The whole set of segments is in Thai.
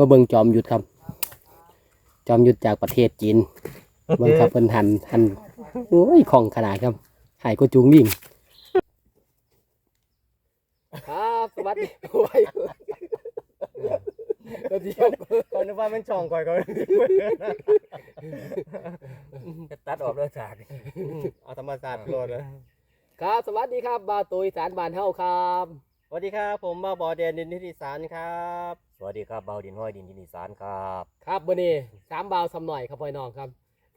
มาเบิ่งจอมยุทธครับ จอมยุทธจากประเทศจีน เบิ่งครับเพิ่นหันหันโอ้ยของขนาดครับหายก็จุงวิ่งครับสวัสดีโอ้ยเดี๋ยวก่อนนึกว่าเป็นช่องก่อยก่อนจะตัดออกด้วยสากเอาธรรมศาสตร์โลดเลยครับ สวัสดีครับ บาวตุยสารบานเฮาครับ สวัสดีครับผมบ้าบอแดนดินทิติสารครับสวัสดีครับเบาดินห้อยดินทินิสานครับครับวันนี้สามบาวสำหน่อยครับพ่อน้องครับ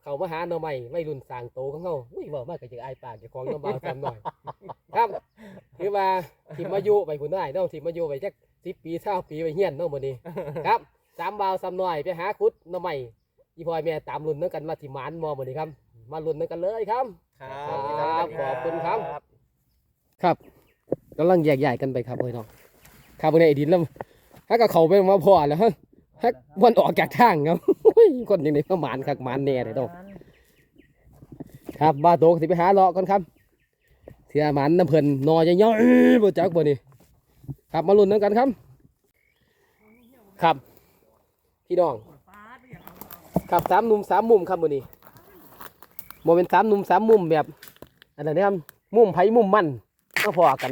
เขามาหาหน่อใหม่ไม่รุ่นสร้างโตของเขาอุ้ยบอกมากกับจากอายปากจากของน้องบาวสามหน่อย ครับคือว่าทีมมายุไปคุณได้น้องทีมมายุไปจักสิบปีเท่าปีไปเฮียนน้องวันนี้ ครับสามบาวสำหน่อยไปหาคุดหน่อใหม่อีพอยแม่ตามรุ่นนั่นกันมาที่หมานมอวันนี้ครับ มารุ่นนั่นกันเลยครับครัครับ ขอบคุณครับ ครับ กำลังแยกย้ายกันไปครับพี่น้องครับวันนี้ไอ้ดินแล้วถ้ากับเขาไปมาพอแล้วฮะฮักวันออกจากทางครับคนยังไงมาหมานคักหมานแน่เลยต้องครับบ้าโตสิไปหาเลาะก่อนครับเสียหมันน้ำเพลินนอจะย่อยบ่จักบ่นี่ครับมาลุ้นนำกันครับ ครับพี่น้อง ครับสามนุ่มสามมุมครับมื้อนี้โมเป็นสามนุ่มสามมุมแบบอันนั้นนะครับมุมไผ่มุมมัน มาพอกัน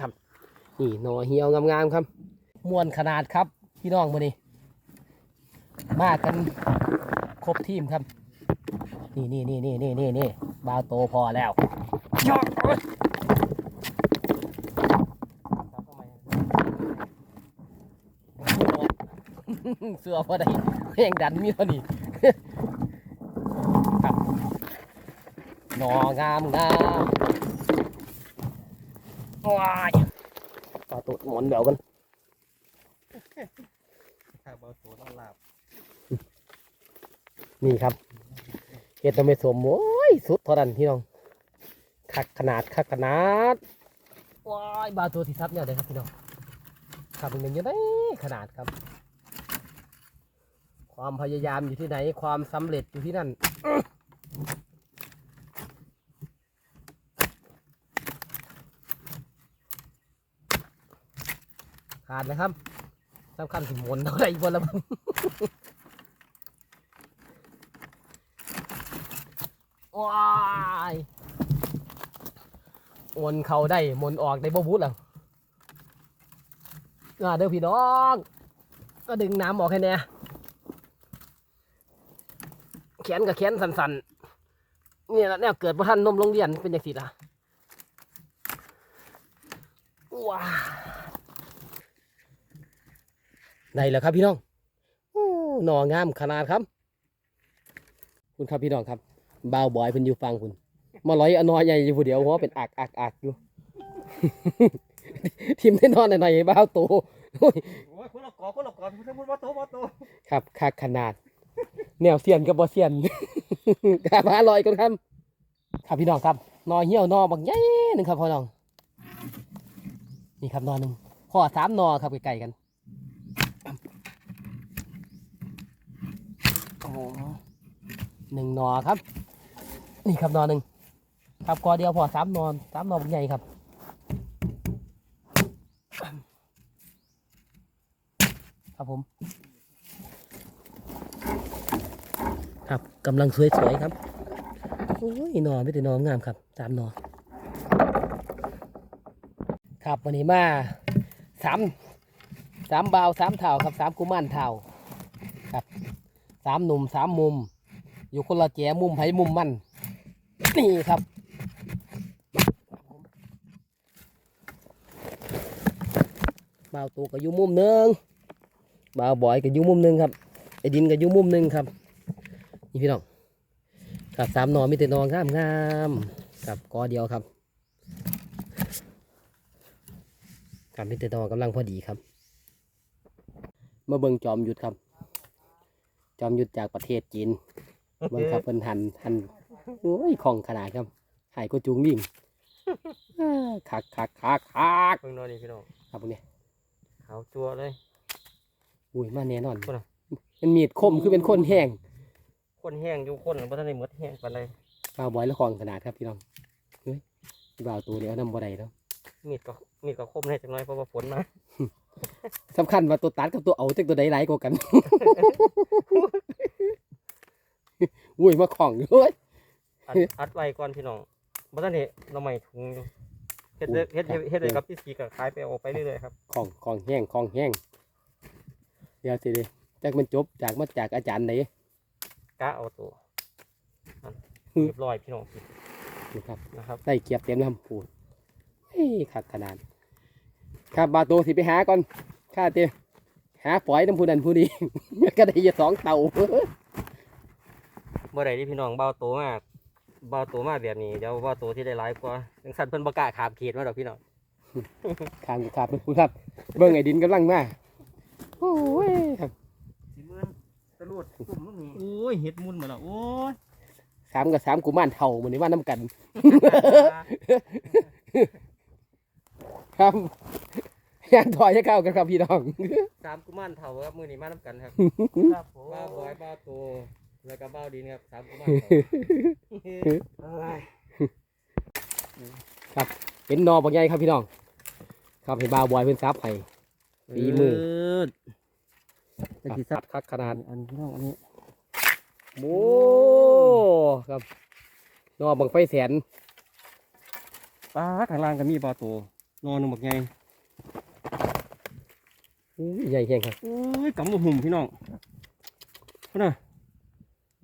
ครับนี่หน่อเหี่ยวงามๆครับมวนขนาดครับพี่น้องมื้อนี้มากันครบทีมครับ นี่นี่นี่นี่นี่นี่นี่บาวโตพอแล้วยอดเสือพอได้แหงดันมีเท่านี้ครับหนองามงาม ว้ายปลาตัวหมอนแบวกันครับเบาสูนอนหลับนี่ครับเห็ดตะเม็ดสมโอ้ยสุดเท่านั้นพี่น้องคักขนาดคักขนาดว้ายบาตัวที่ซับเนี่ยเลยครับพี่น้องครับมันเป็นยังไงขนาดครับ ความพยายามอยู่ที่ไหนความสำเร็จอยู่ที่นั่น ขาดนะครับสำคัญสิมนเท่าไร่บนละมึงว้ายมนเขาได้มนออกได้บ่บุดหรออ่าเด้อพี่น้อง ก็ดึงน้ำออกให้แน่แขนกับแขนสันๆนี่แหละแนวเกิดพระท่านนมโรงเรียนเป็นอย่างสิล่ะว้า ได้แล้วครับพี่น้องโอ้หน่องามขนาดครับ คุณครับพี่น้องครับบ่าวบอยเพิ่นอยู่ฟังคุณมาลอยอนอยใหญ่อยู่ผู้เดียวหัวเป็นอักอักอักอยู่ทีมได้นอนหน่อยๆบ่าวโตโอ้ยโอ้ยคนละกอคนละกอพูดพูดว่าโตว่าโตครับคักขนาด แนวเสียนกับบ่เสียนกาบาลอยกันครับครับพี่น้องครับนอเหี่ยวนอบักใหญ่หนึ่งครับพ่อน้อง นี่ครับนอหนึ่งพ่อสามนอครับไกลๆกันโอ้โห หนึ่งนอครับ นี่ครับนอหนึ่งครับกอเดียวพอสามนอนสามนอบักใหญ่ครับครับผม ครับกำลังสวยๆครับโอ้ยนอไม่แต่นองามครับสามนอครับวันนี้มาสามสามเบาสามเท่าครับสามกุมารเท่าครับสามหนุ่มสามมุม อยู่คนละแจมุมไผ่มุมมัน นี่ครับบาวตัวก็อยู่มุมหนึ่งบาวบอยก็อยู่มุมหนึ่งครับไอ้ดินก็อยู่มุมหนึ่งครับนี่พี่น้องครับสามนอมีแต่นองามงามๆครับกอเดียวครับครับมีแต่นอกำลังพอดีครับมาเบิ่งจอมหยุทธครับ จอมหยุทธจากประเทศจีน เบิ่งครับเพิ่นหันหันโอ้ยของขนาดครับหายก็จุงวิ่งอ้าคักคักคักคักเพิ่งนอนนี่พี่น้องครับพวกนี้ขาวจัวเลยอุ้ยมาแน่นอนพุ่นน่ะมันมีดคมคือเป็นคนแห้งคนแห้งอยู่คนเพราะท่านได้หมดแห้งปานใดปลาบอยและของขนาดครับพี่น้องเฮ้ยบ่าวตัวเดียวน้ำบ่ได้แล้วมีดก็มีดก็คมแน่จังน้อยเพราะว่าฝนมาสำคัญว่าตัวตัดกับตัวเอาจักตัวใดหลายกว่ากัน อุ้ยมาของอยู่เว้ย อัดอัดไว้ก่อนพี่น้องบ่ทันเห็นเราใหม่ถุงอยู่เฮ็ดเด้อเฮ็ดเฮ็ดเฮ็ดเลยกับพี่สีก็ขายไปเอาไปเรื่อยๆครับ ของของแห้งของแห้งเดี๋ยวสิเด้จักมันจบจากมาจากอาจารย์ไหนกะเอาตัวนั่นอืมเรียบร้อยพี่น้องนี่ครับ นะครับ ได้เกียบเต็มลำพูนเฮ้ยขัดขนาด ครับบาโตสิไปหาก่อนข้าเตียหาฝอยน้ำผู้นันผู้นี้ก็ได้อยาสองเต่า เมื่อไหร่ที่พี่น้องเบาโตมากเบาโตมากแบบนี้เดี๋ยวเบาโตที่ได้หลายกว่าจังสันเพิ่นประกล้าศขามเขตมาดอกพี่น้องข้างขาดเป็นผู้ครับ เบิ่งไอ้ดินกำลังมาโอ้ยครับสิเมื่อนตะลุดตุ่มลูกนี้โอ้ยเห็ดมุนมาแล้วโอ้ยสามกับสามกุมารเท่าเหมือนว่าน้ำกัน ครับยางถอยจะเข้ากันครับพี่น้องสามกุมารเท่าครับมือนี้มานํกันครับครับผมบ้าบอยบ้าโต แล้วก็บ้าดินครับสามกุมารเท่าเป็นนอบางใหญ่ครับพี่น้อง ครับให้บาวบอยเป็นซับให้ฝีมือจะครับกี่ซับคักขนาดอันพี่น้องอันนี้โอ้ครับนอบังไฟแสนปลาข้างล่างก็มีปลาโตนอนหนึ่งบักใหญ่อุ้ยใหญ่แห้งครับโอ้ยกำมือหุ่มพี่น้องพุ่นน่ะ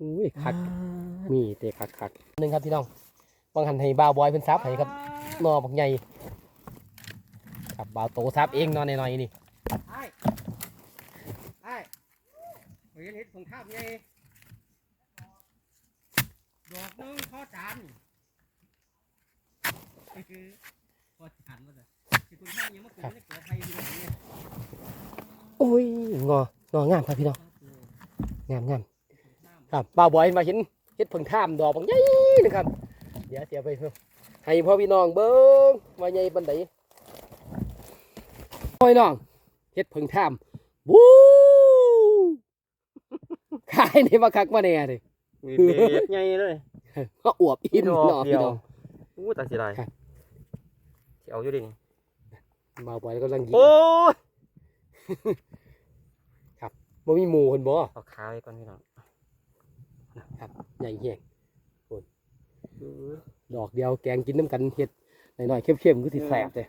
อุ้ยคักมีเตะคักคักหนึ่งครับพี่น้องบางหันให้บาวบอยเป็นซับให้ครับนอบักใหญ่ครับบาวโตซับเองนอนหน่อยๆนี่ไอ้ไอ้เห็นเห็ดผงข้าวไงดอกนึงข้อจานคือข้อจานมาเลยที่คุณข้างยังมาคุณไม่ได้ขอไทยพี่น้องเนี่ยโอ้ยงององามครับพี่น้องงามงาม ครับบาวบอยมาเห็นเห็ดผึ่งท่ามดอกบักใหญ่นะครับ เดี๋ยวเสียไปเพิ่มให้พ่อพี่น้องเบิ้งว่าใหญ่ปันไดพ่อพี่น้องเห็ดผึ่งท่ามวู้ขายในมาคักมาแน่เลยมีเบ็ดใหญ่เลยก็อวบอิ่มดอกเนาะเดีพี่ยวน้องอู้ตาเสียดายครับสิเอาอยู่ดินี่บาวบอยกำลังยิงโอ้ยบ่มีหมูคนบ่เอาขาไว้ก่อนพี่น้อง ครับใหญ่แห้งโอ้ยดอกเดียวแกงกินน้ำกันเห็ดหน่อยๆเข้มๆก็สิแสบเลย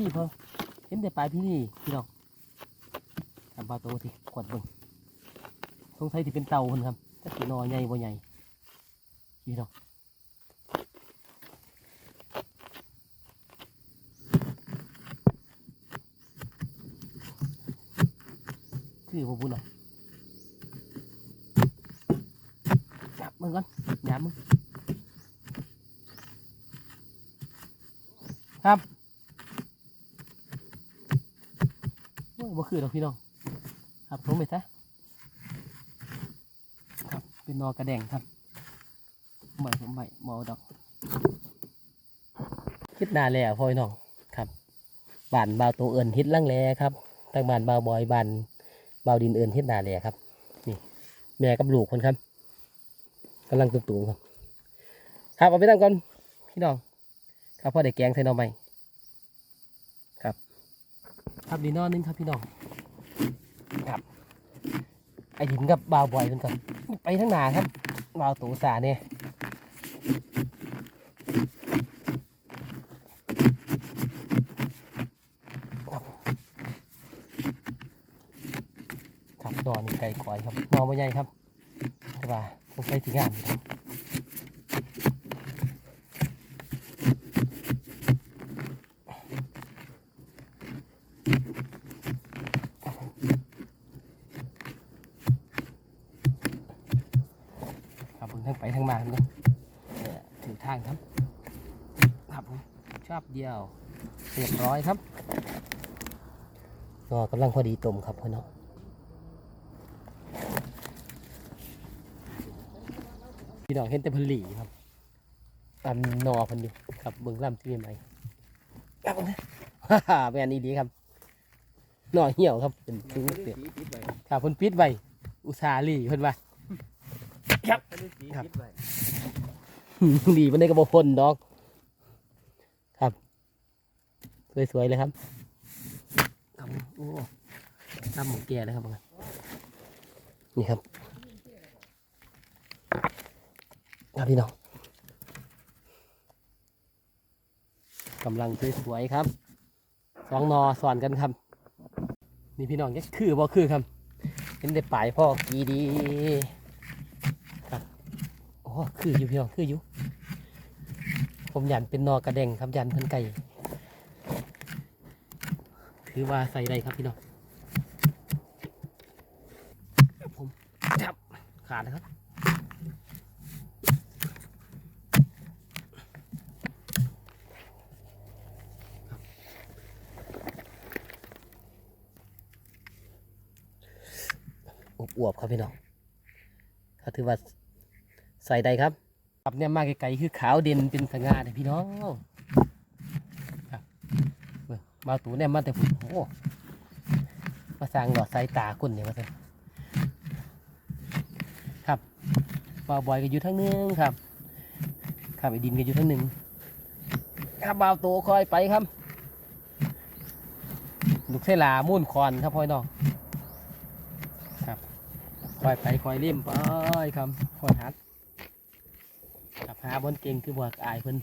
นี่พอเห็นแต่ปลายพี่นี่พี่น้องทำปลาโตสิขวดเบิ่งสงสัยที่เป็นเต่าคนครับถ้าสีนอใหญ่บ่ใหญ่พี่น้องคือบ่บุญหรอจั มึงก่อนจับมึงครับโอ้ยบ่คือดอกพี่น้องครับผมไปซะครับเป็นนอกระแดงครับใหม่ผมใหม่บเอดอกคิดนานแล้วพ่อพี่น้องครับบานบาวตัวเอิญทิศลังแลครับทางบานบาวบอยบานบาวดินเอิญทิศนาแลครับนี่แม่กับลูกคนครับ กำลังตุ้มๆครับครับเอาไปตั้งก่อนพี่น้อง ครับพ่อได้แกงใส่หน่อไม้ครับ ครับดีนอนนึงครับพี่น้องครับไอหินกับบาวบอยเพิ่นก่อนไปทั้งหนาครับบาวตูสาเนี่ยครับนอนไก่ก่อยครับนอนไม่ใหญ่ครับแต่ว่า คงใช้ที่งานอยู่ครับครับผมทั้งไปทั้งมาครับเนี่ยถือทางครับครับผมชอบเดียวเรียบร้อยครับก็กำลังพอดีต้มครับพ่อเนาะ น้องเห็นแต่เพนหลีครับตันนอพันอยู่ครับเบิ่งลำที่ใหม่ครับผมฮ่าฮ่าแมนอีดีครับหน่อเหี่ยวครับเป็นถึงเสียครับเพิ่นปิดไว้อุตสาลีเพิ่นว่าครับครับหลีมันได้กระบอกคนดอก ครับ สวยๆเลยครับครับอ้ตำหมูแก่เลยครับนี่ครับ ครับพี่น้องกำลังสวยๆครับสองนอสอนกันครับ นี่พี่น้องจะคือบ่คือครับเห็นได้ปลายพ่อกีดีครับโอ้คืออยู่พี่น้องคืออยู่ผมยันเป็นนอกระเด้งครับยันเพิ่นไก่ถือว่าใส่ได้ครับพี่น้องผมจับขาดนะครับ อวบๆครับพี่น้องก็ถือว่าใส่ได้ครับครับเนี่ยมาไกลๆคือขาวเด่นเป็นสง่าเลยพี่น้องครับเบิ่งมาตูเนี่ยมาแต่ฝุ่นโอ้มาสร้างหลอดสายตาคุณเนี่ยมาสิครับบ่าวบอยก็อยู่ทั้งนึงครับครับไอ้ดินก็อยู่ทั้งหนึ่งครับบ่าวโตคอยไปครับลูกเสลามุ่นคอนครับพ่อน้อง คอยไปคอยเลี่ยมไปครับคอยหัดกับหาบนเก่งคือบวกอายเพิ่น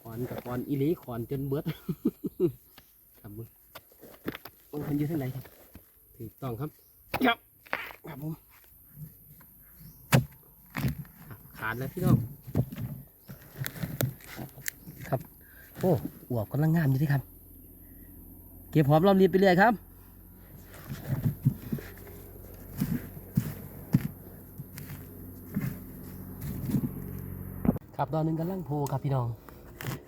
ขอนกับขอนอีหลีขอนจนเบิดครับมึงมึงเพิ่นอยู่ที่ไหนครับถูกต้องครับครับครับผมอะขาดแล้วพี่น้องโอ้ อวบกำลังงามอยู่ที่ครับ เก็บหอมรอมริบไปเรื่อยครับครับตอนหนึงกำลังโพครับพี่น้อง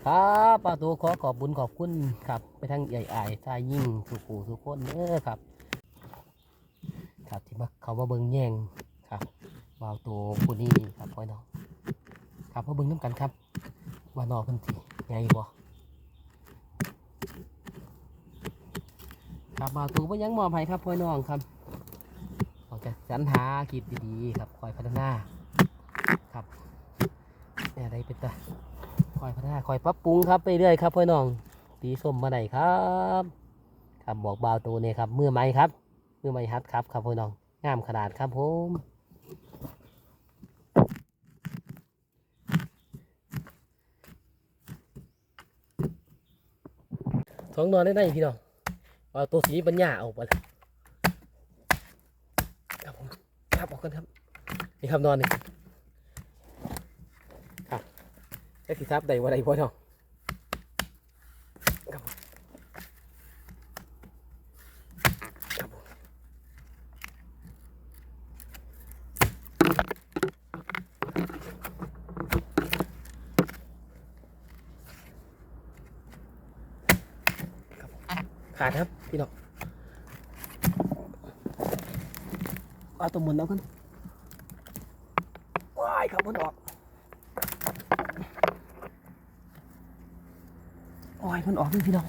ครับป้าตัวขอขอบบุญขอบคุณครับ ไปทั้งใหญ่อายชายยิ่งสุขูสุขคนเด้อครับ ครับที่มาเขามาเบิ่งแย่งครับวาวตัวผู้นี้ครับพ่อน้อง ครับมาเบิงน้ำกันครับว่านอพิ่นสิไงบ่ ครับมาตูก็ยังมอบให้ครับพ่อน้องครับออกจากสรรหาคิดดีๆครับคอยพัฒนาครับเนี่ยได้เป็นตาคอยพัฒนาคอยปรับปรุงครับไปเรื่อยครับพ่อน้องตีส้มมาไหนครับ ครับบอกบาวตูเนี่ยครับมือไม้ครับมือไม้ฮัดครับครับพ่อน้องงามขนาดครับผมท้องนอนได้ไหมพี่น้อง เอาตัวสีปัญญาออกไปเลยครับผมครับออกกันครับ นี่ครับนอนนี่ครับแค่สีทับใดว่าใดพ่อเนาะครับครับขาดครับ พี่น้องเอาตัวหมุนเอากันว้ายครับมันออกโอ้ยมันออกนี่พี่น้อง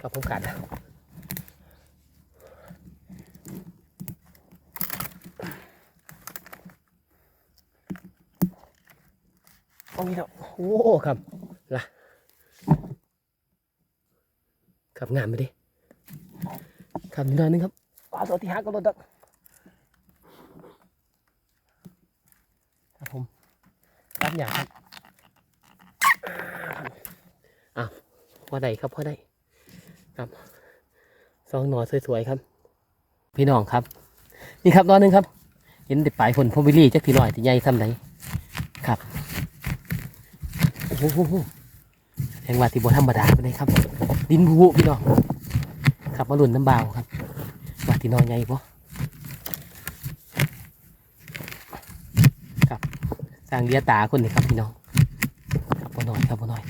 ครับผมขาดแล้วโอ้ยเนาะโอ้ครับล่ะครับงามไปดิครับนิดหน่อยนึงครับปลาตัวที่หักก็ลดดักครับผมรับอย่างครับอ้าวพอได้ครับพอได้ ครับสองหน่อสวยๆครับ พี่น้องครับ นี่ครับหนอหนึ่งครับ เห็นติดปลายฝนพอวิลี่จักทีหน่อยที่ใหญ่ซ้ำไหนครับโอ้โหแห่งว่าที่บ่ธรรมดาไปเลยครับ ดินผูพี่น้องครับมาหลุนน้ำเบาครับว่าที่นอนใหญ่ปะครับสร้างเลียตาคนนี่ครับพี่น้องครับบ่น้อยครับบ่น้อย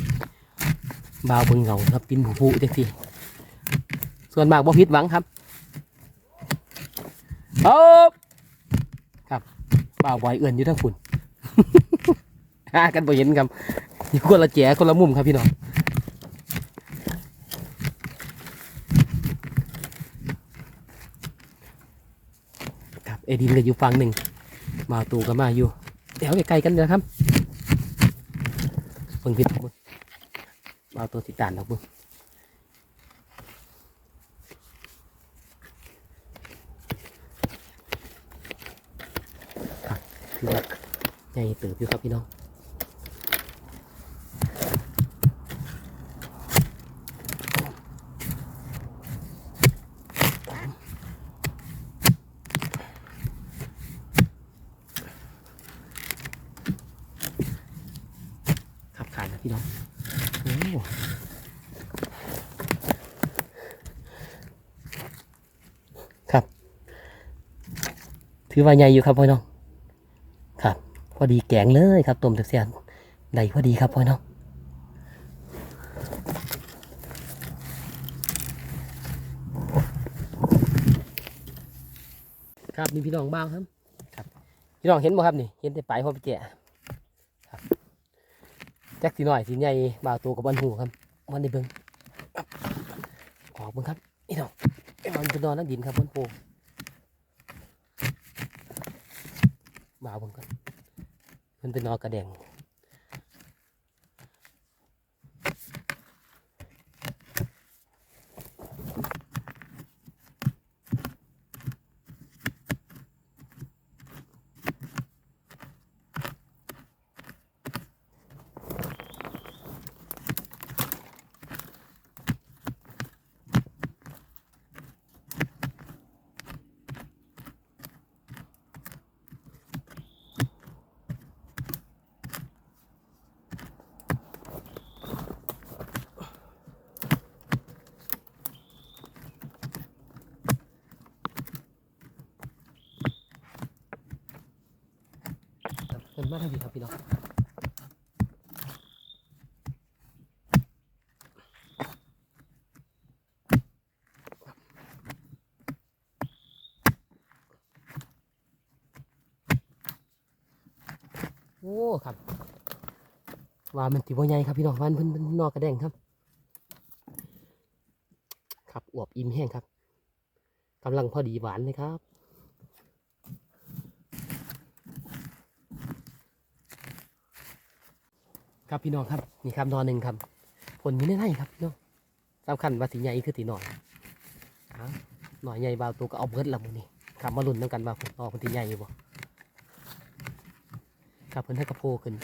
เบาบิ่งเงาครับดินผูๆจักที ส่วนมากบ่ผิดหวังครับครับครับบ่าวบอยเอื่อนอยู่ทั้งฝุ่นหากันบ่เห็นครับอยู่คนละแจคนละมุมครับพี่น้องครับเอดินก็อยู่ฝั่งหนึ่งบ่าตูก็มาอยู่เดี๋ยวใกล้ๆกันนะครับเพิ่งพิษเบิ่งบ่าตัวติดตานดอกเบิ่ง คือว่าให ญ่เติบอยู่ครับพี่น้องขับขานนะพี่น้องโอ้ครับ ถือว่าใหญ่อยู่ครับพี่น้อง อดีแกงเลยครับต้มจากเสียนได้พอดีครับพ่อน้องครับนี่พี่น้องบ้างครับครับ พี่น้องเห็นบ่ครับนี่เห็นแต่ปลายพ่อไปแก่ครับแจ็คสีหน่อยสีใหญ่บ่าวตัวกับบันหูครับมันได้เบิ่งครับออกเบิ่งครับพี่น้องไอ้มันจะนอนนั่งดินครับบนโพบ่าวเบิ่งกัน มันเป็นนอกระแดง มาทางนี้ครับพี่น้องโอ้ครับว่ามันติบใหญ่ครับพี่น้องวันเพิ่นเพิ่นนอกกระแดงครับ ครับอวบอิ่มแห้งครับกำลังพอดีหวานเลยครับ ครับพี่น้องครับนี่ครับนอนหนึ่งครับ ผลอยู่ในไร่ครับพี่น้องสำคัญว่าสีใหญ่คือสีหน่อยหน่อยใหญ่บาวตัวก็เอาเบิร์ดละมือนี่ครับมาลุ้นน้ำกันว่าผลออกเป็นสีใหญ่อยู่บ่ครับเพิ่นให้กระโพขึ้น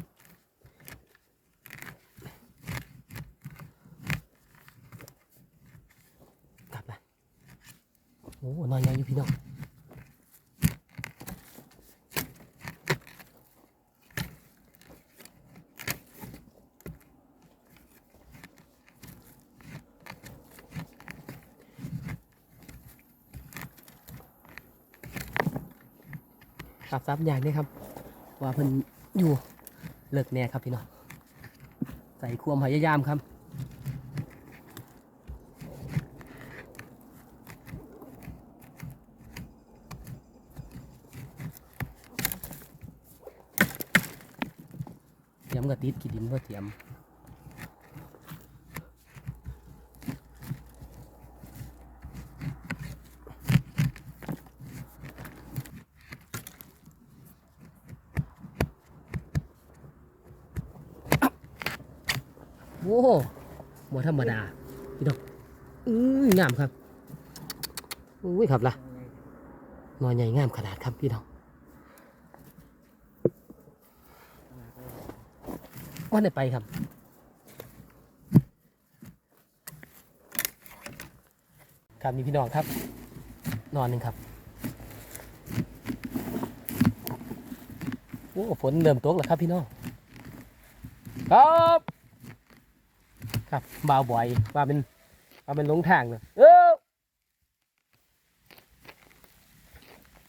ครับนะโอ้หน่อยใหญ่อยู่พี่น้อง รับซับอย่างนี้ครับ ว่าเพิ่นอยู่เลิกแน่ครับพี่น้องใส่ความพยายามครับเตรียมกระติดขีดินว่าเตรียมโอ้บ่ธรรมดา พี่น้องอืมงามครับ อุ้ยครับล่ะนอนใหญ่งามขนาดครับพี่น้องวันไหนไปครับครับมีพี่น้องครับ นอนหนึ่งครับโอ้ฝนเริ่มตกแล้วครับพี่น้องครับ ครับบ่าวบ่อยว่าเป็นว่าเป็นหลงทางเลยเออ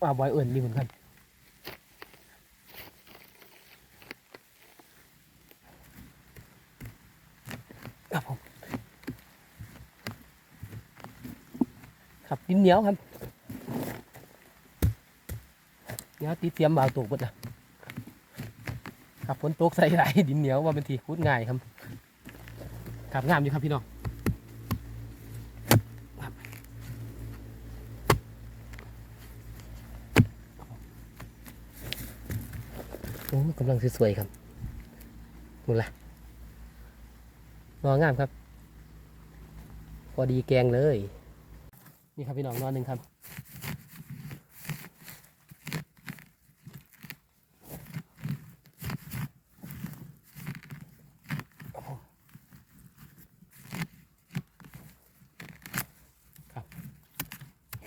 บ่าบอยเอื่นดีเหมือนกันครับผมครับดินเหนียวครับเดี๋ยวตีเตรียมบ่าวตกหมดละครับฝนตกใส่ไหลดินเหนียวว่าเป็นทีคุดง่ายครับครับงามอยู่ครับพี่น้องครับโอ้ กำลังสวยๆครับมุนละนองามครับ พอดีแกงเลย นี่ครับพี่น้องนอนหนึ่งครับ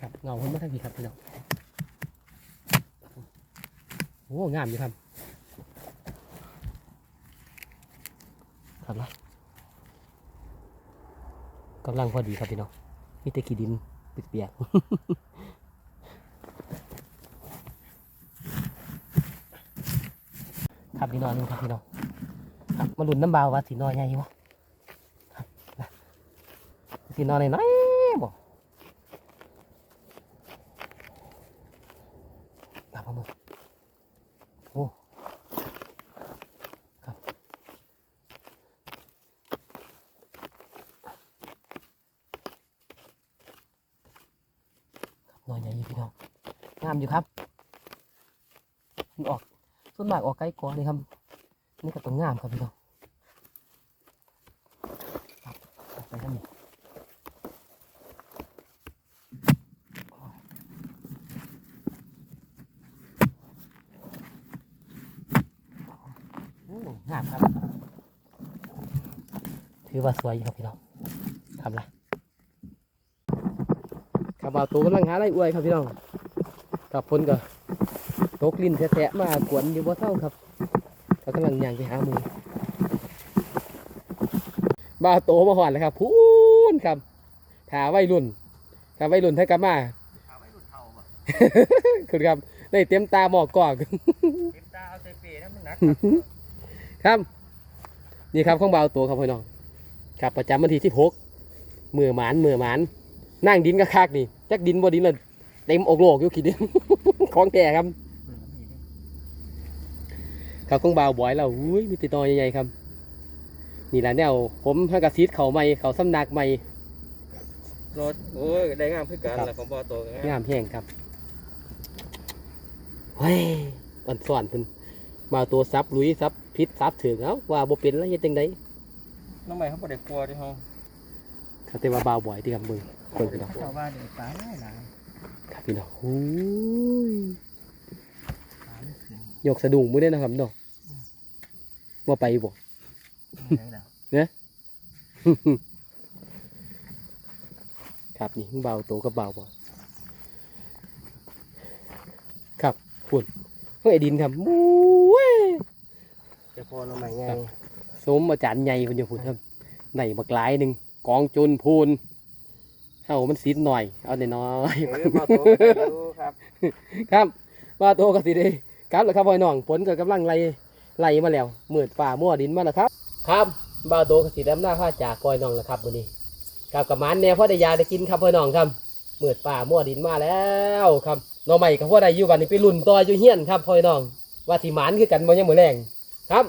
ครับเงาเพิ่นมาทางนี้ครับพี่น้อง โอ้ งามอยู่ครับ ครับละกำลังพอดีครับพี่น้องมีแต่ขี้ดินเปียกๆครับพี่น้องนี่ครับพี่น้องครับมาหลุนน้ำบาวว่าสีน้อยใหญ่บ่ครับนะสีนอยน้อยๆบ่ กลับมามือโอ้ครับครับนอนใหญ่อยู่พี่น้องงามอยู่ครับ มันออกส่วนมากออกไกล้กว่านี่ครับ นี่ก็ต้องงามครับพี่น้องครับเอาไปกันนี่โอ้งามครับ ถือว่าสวยครับพี่น้องทำไรครับบ่าตัวกำลังหาไรอวยครับพี่น้องกับพ้นก็ ตกลิ้นแทะๆมากวนอยู่บ่เท่าครับเขากำลังย่างไปหาหมูบ่าวโตมาหอนแล้วครับพูนครับถาไว้รุ่นครับไว้รุ่นให้กลับมาถามให้หลุดเท่าบ่คุณครับได้เต็มตาหมอกกอกเต็มตาเอาใส่เปรย์นะมันหนักครับ นี่ครับของบ่าวโตครับพี่น้องครับประจำวันที่ที่หกมือหมานมือหมาน นั่งดินก็คักนี่จักดินบ่ดินเลยเต็มอกโลกอยู่ขี้ดินของแก่ครับ ครับของบ่าวบอยเราอุ้ยมีติดต่อใหญ่ๆครับ นี่แหละแนวผมฮักกะซีดเขาใหม่เขาสำนักใหม่รถโอ้ยได้งามคือกันครับแล้วของบ่อโตก็งามงามแห้งครับเฮ้ยอันสอนเพิ่นมาตัวซับลุยซับพิษซับถึงเอ้าว่าบ่เป็นแล้วเฮ็ดจังไดน้องใหม่เขาบ่ได้กลัวที่เฮาครับแต่ว่าบ่าวบ่อยที่ครับเบิ่งคนพี่น้องเขาว่าเดี๋ยวปลาได้หลายครับพี่น้องหูยปลาไม่ขึ้นยกสะดุ้งมื้อเด้อนะครับน้อง บ่ไปบ่ไม่ได้หรอครับนี่เบาโตกับเบาบ่ครับคุณเฮ้ยไอ้ดินครับมู้ยจะพอน้องใหม่ไงครับสมอาจารย์ใหญ่คนเดียวคุณครับไหนบักหลายหนึ่งกองจุนพูนเฮามันซีดหน่อย เอาหน่อยเออบ่อโตก็ได้อยู่ครับๆครับว่าโตกับสิเด้ครับแล้วครับพ่อน้องผลก็กำลังไล่ ไล่มาแล้วมืดฝ่ามั่วดินมาแล้วครับ ครับบ่าวโตกับสิดำหน้าผ้าจากพ่อน้องแล้วครับวันนี้กับกับหมันแนวพ่อได้ยาได้กินครับพ่อน้องครับมืดฝ่ามั่วดินมาแล้วครับน้องใหม่กับพ่อได้อยู่วันนี้ไปลุ่นต่ออยู่เฮียนครับพ่อน้อง ว่าสิหมานคือกันบ่ยังมือแรงครับ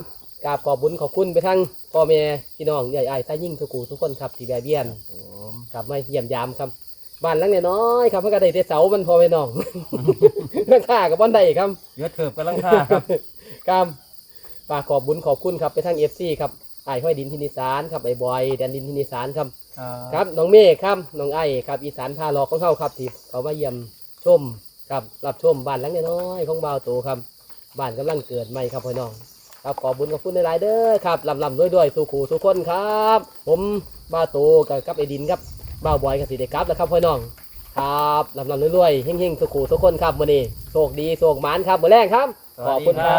กราบขอบบุญขอบคุณไปทั้งพ่อแม่พี่น้องใหญ่ไอ้ท้ายิ่งทุกกูทุกคนครับที่แวะเวียนผมครับมาเยี่ยมยามครับบ้านหลังน้อยๆครับเพื่อก็ได้แต่เสามันพอไปน้องราคากับบ้านใดครับเยอะเถิบกํลังท่าครับครับ ฝากขอบบุญขอบคุณครับไปทั้งเอฟซีครับไอ้ห้อยดินทินิสานครับไอ้บอยแดนดินทินิสานครับครับน้องเมฆครับน้องไอ้ครับอีสานพาหลอกของเขาครับที่เขามาเยี่ยมชมครับรับชมบ้านหลังน้อยๆของบ่าวโตครับบ้านกำลังเกิดใหม่ครับพี่น้องครับขอบบุญขอบคุณในหลายๆเด้อครับลำลำด้วยด้วยๆสู่ขู่ทุกคนครับ ผมบ่าวโตกับกับไอ้ดินครับบ่าวบอยกับสีเด็กครับแล้วครับพี่น้องครับลำลำรวยๆเฮงๆสุขูทุกคนครับวันนี้โชคดีโชคหมานครับมือแรกครับขอบคุณครั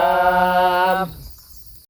บ